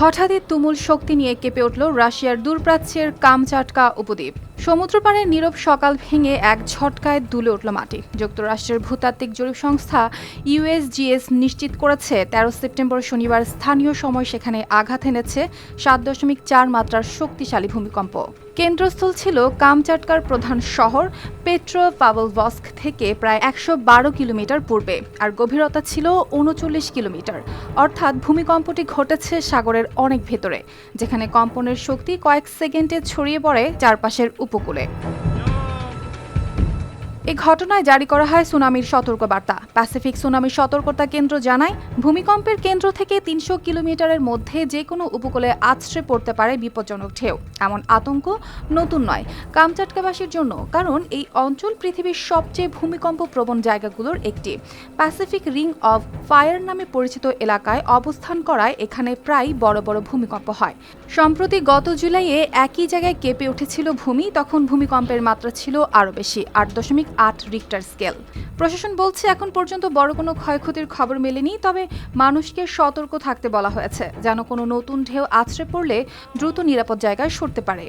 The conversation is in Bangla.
হঠাৎই তুমুল শক্তি নিয়ে কেঁপে উঠল রাশিয়ার দূরপ্রাচ্যের কামচাটকা উপদ্বীপ। সমুদ্রপাড়ের নীরব সকাল ভেঙে এক ঝটকায় দুলে উঠল মাটি। যুক্তরাষ্ট্রের ভূতাত্ত্বিক জরিপ সংস্থা ইউএসজিএস নিশ্চিত করেছে, তেরো সেপ্টেম্বর শনিবার স্থানীয় সময় সেখানে আঘাত এনেছে সাত দশমিক চার মাত্রার শক্তিশালী ভূমিকম্প। কেন্দ্রস্থল ছিল কামচাটকার প্রধান শহর পেট্রো পাভলভস্ক থেকে প্রায় একশো বারো কিলোমিটার পূর্বে, আর গভীরতা ছিল উনচল্লিশ কিলোমিটার। অর্থাৎ ভূমিকম্পটি ঘটেছে সাগরের অনেক ভেতরে, যেখানে কম্পনের শক্তি কয়েক সেকেন্ডে ছড়িয়ে পড়ে চারপাশের উপকূলে। এই ঘটনায় জারি করা হয় সুনামির সতর্কবার্তা। প্যাসিফিক সুনামির সতর্কতা কেন্দ্র জানায়, ভূমিকম্পের কেন্দ্র থেকে তিনশো কিলোমিটারের মধ্যে যে কোনো উপকূলে আছড়ে পড়তে পারে বিপজ্জনক ঢেউ। এমন আতঙ্ক নতুন নয়, কামচাটকাবাসীর জন্য, কারণ এই অঞ্চল পৃথিবীর সবচেয়ে ভূমিকম্প প্রবণ জায়গাগুলোর একটি। প্যাসিফিক রিং অফ ফায়ার নামে পরিচিত এলাকায় অবস্থান করায় এখানে প্রায় বড় বড় ভূমিকম্প হয়। সম্প্রতি গত জুলাইয়ে একই জায়গায় কেঁপে উঠেছিল ভূমি, তখন ভূমিকম্পের মাত্রা ছিল আরও বেশি, আট দশমিক আট রিক্টার স্কেল প্রশাসন বলছে, এখন পর্যন্ত বড় কোনো ক্ষয়ক্ষতির খবর মেলেনি, তবে মানুষকে সতর্ক থাকতে বলা হয়েছে, যেন কোনো নতুন ঢেউ আছড়ে পড়লে দ্রুত নিরাপদ জায়গায় সরতে পারে।